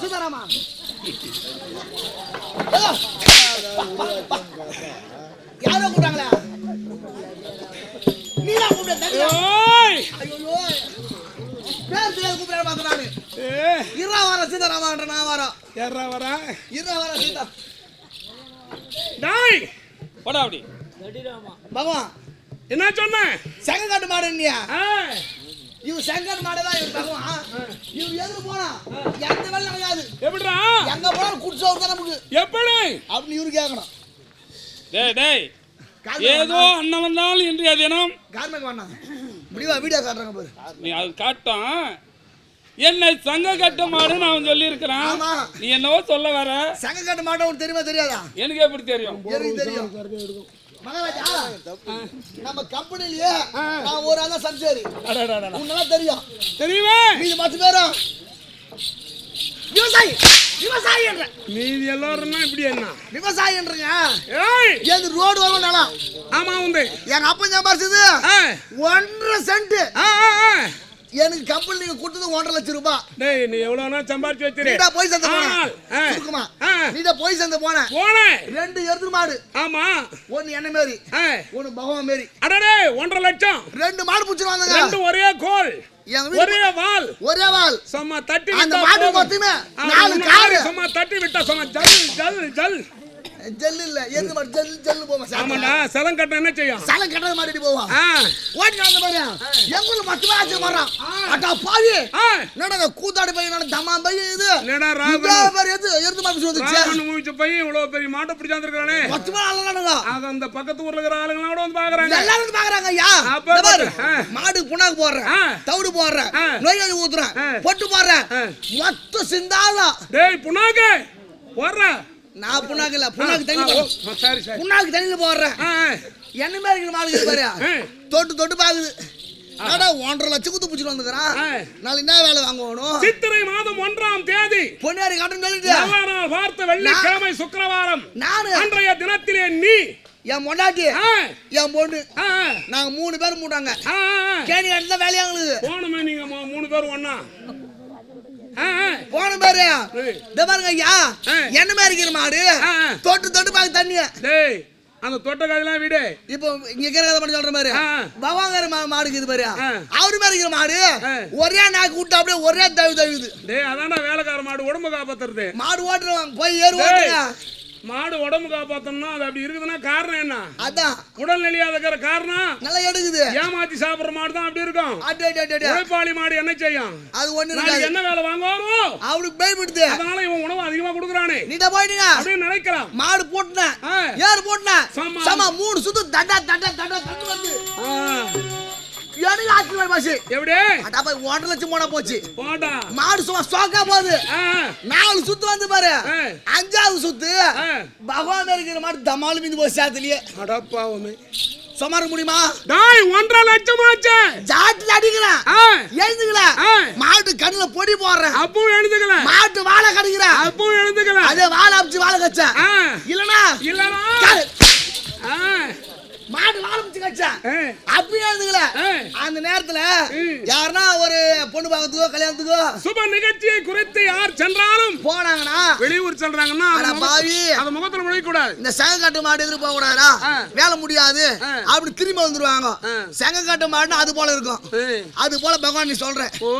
சீதாராமா யாரோ கூப்பிட்டாங்களா? நீதான் கூப்பிட்ட ஐயோ பேர் தெரியாது கூப்பிட பாக்குறாரு இரா வர சீதாராமான்ற நான் வரோம் இரா வர? இரா சீதா டாய். போடா அப்படி. பகவான் என்ன சொன்ன? செங்க காட்டு மாடுன்னியா இவன் செங்கக்காட்டு மாடு தான் இவன் பகவான் இவன் எதுக்கு போனா? எந்த வேலை நடக்காது எப்படிடா? எங்க போனாலும் குடிச்சவர் தான் நமக்கு எப்படி? அப்படின்னு இவரு கேட்கணும் டேய் டேய். ஏதோ அண்ணன் வந்தால் இன்றைய தினம். கார்மெண்ட் வேணாம் முடிவா? வீடியோ காட்டுறாங்க பாரு. நீ அது காட்டும். என்னை சங்க கட்ட மாடுன்னு அவன் சொல்லியிருக்கிறான். நீ என்னவோ சொல்ல வர. செங்கக்காட்டு மாடு உனக்கு தெரியுமா தெரியாதா? எனக்கு எப்படி தெரியும்? தெரியும். மகாராஜா நம்ம கம்பெனிலயே நான் ஒரு ஆள் சம்சாரி. உன்னெல்லாம் தெரியும். தெரியுமே? மீதி மத்த பேரும். விவசாயி விவசாயி என்ற மீதி எல்லாரும்னா இப்படி என்ன? விவசாயி என்றங்க. ஏய்! எது ரோடு ஆமா உண்டு. எங்க அப்பா சம்பாரிச்சது ஒன்றரை சென்ட். எனக்கு கம்பெனி நீங்க கொடுத்தது ஒன்றரை லட்சம் ரூபாய் டேய் நீ எவ்வளவுனா சம்பாரிச்சு வச்சிரு நீடா போய் ஆ, போன. ஆ. நீடா போய் சேர்ந்த போன. போனேன் ரெண்டு எருது மாடு. ஆமா. ஒன்னு என்ன மாரி. ஒன்னு பகவான் மாரி. அடடே ஒன்றரை லட்சம். ரெண்டு மாடு பிடிச்சிட்டு வந்தாங்க ரெண்டு ஒரே கோல். ஒரே வால். ஒரே வால். சும்மா தட்டி அந்த மாடு. மொத்தமே நாலு காரு. சும்மா தட்டி விட்டா சும்மா ஜல் ஜல் ஜல். ஜெல் இல்ல. மாடு ஜெல் ஜெல் போமா ஆமாண்டா சதம் கட்ட என்ன செய்யும்? சலம் கட்டது மாடி போவான் ஆ, ஓடி அந்த மாதிரி எங்க ஊர்ல மொத்தமே ஆச்சு மாறான் அட்டா பாவி. என்னடா கூத்தாடி பையன் நட பையன் இது? மாதிரி எது வந்துச்சு ராவணன் மூவிச்ச பையன் இவ்வளவு பெரிய மாட்டை பிடிச்சாந்துருக்கானே மொத்தமே ஆளுங்க அது அந்த பக்கத்து ஊர்ல இருக்கிற ஆளுங்களா கூட வந்து பாக்குறாங்க. எல்லாரும் வந்து பாக்குறாங்க ஐயா. பாரு. மாடு புண்ணாக்கு போடுறேன். தவிடு போடுறேன். நோய் ஊத்துறேன். பொட்டு போடுறேன் ஆ. மொத்தம் சிந்தாலும் டேய் புண்ணாக்கு. வர்ற நான் புண்ணாக்கு இல்ல புண்ணாக்கு தண்ணி புண்ணாக்கு தண்ணியில போடுறேன். என்ன மாதிரி இருக்கிற மாடு இருக்கு பாரு. தொட்டு தொட்டு பாக்குது. அடா ஒன்றரை லட்சம் குத்து பிடிச்சிட்டு வந்துக்கிறான். நாளைக்கு என்ன வேலை வாங்கணும் சித்திரை மாதம் ஒன்றாம் தேதி. பொன்னாரி காட்டுன்னு சொல்லிட்டு. நாள் பார்த்த வெள்ளிக்கிழமை சுக்கிரவாரம். நானு. அன்றைய தினத்திலே நீ. என் பொண்டாட்டி ஆ, என் பொண்ணு. நாங்க மூணு பேர் மூட்டாங்க. கேணி காட்டு தான் வேலையாங்களுக்கு போனோமே நீங்க மூணு பேரும் ஆ. போன பாரு. இந்த பாருங்க ஐயா. என்ன மாதிரி இருக்கிற மாடு. தொட்டு தொட்டு பாக்கு தண்ணிய டேய் அந்த தொட்ட கதையெல்லாம் விடு இப்போ இங்க இருக்கிற கதை மட்டும் சொல்ற மாதிரி. பவாங்கர் மா மாடுக்கு இது பாரு. அவரு மாதிரி இருக்கிற மாடு. ஒரே நாக்கு விட்டு அப்படியே ஒரே தவி தவிக்குது டேய் அதான்டா வேலைக்கார மாடு உடம்பு காப்பாத்துறது மாடு ஓட்டுறவங்க போய் ஏறு ஓட்டுங்க மாடு உடம்பு காப்பாத்தணும்னா அது அப்படி இருக்குதுன்னா காரணம் என்ன? அதான். உடல் நெளியாத இருக்கிற காரணம்? நல்லா எடுக்குது. ஏமாத்தி சாப்பிடுற மாடு தான் அப்படி இருக்கும். உழைப்பாளி மாடு என்ன செய்யும்? அது ஒண்ணு என்ன வேலை வாங்குவாரோ அவனுக்கு பயப்படுது அதனால இவன் உணவு அதிகமா கொடுக்குறானே. நீட்டா போயிட்டீங்க அப்படின்னு நினைக்கலாம் மாடு போட்டுனேன். ஏறு போட்டுனேன் சம. சம மூணு சுத்து தண்டா தண்டா தண்டா தண்டு வந்து. ஆ, எனக்கு ஆச்சு பாசு எப்படி? அட்டா போய் ஒன்றரை லட்சம் போனா போச்சு. போடா. மாடு சும்மா ஸ்டாக்கா போகுது. நாலு சுத்து வந்து பாரு. அஞ்சாவது சுத்து. பகவான் இருக்கிற மாடு தமாலு மிந்து போய் சேத்துலயே. அடப்பாவுமே சுமார முடியுமா? டாய் ஒன்றரை லட்சம் ஆச்சு. ஜாட்டில் அடிக்கிறேன் எழுந்துக்கல. மாட்டு கண்ணுல பொடி போடுறேன் அப்பவும் எழுந்துக்கல. மாட்டு வாழை கடிக்கிறேன் அப்பவும் எழுந்துக்கல. அதே வாழை அப்பிச்சு வாழை கச்சேன் இல்லனா? இல்லனா காலு. ஆ, மாட்டு வாழை அப்பிச்சு கச்சேன் ஆ, அப்பயும் எழுந்துக்கல ஆ. அந்த நேரத்துல. யாருன்னா ஒரு பொண்ணு பார்க்கறதுக்கோ கல்யாணத்துக்கோ சுப நிகழ்ச்சியை குறித்து யார் சென்றாலும் போனாங்கன்னா வெளியூர் செல்றாங்கன்னா பாவி. அது முகத்துல முழிக்க கூடாது இந்த செங்கக்காட்டு மாடு எதிர்ப்பு போக கூடாதா. வேலை முடியாது. அப்படி திரும்பி வந்துருவாங்க ஆ. செங்கக்காட்டு மாடுனா அது போல இருக்கும் அது போல பகவான் நீ சொல்ற ஓ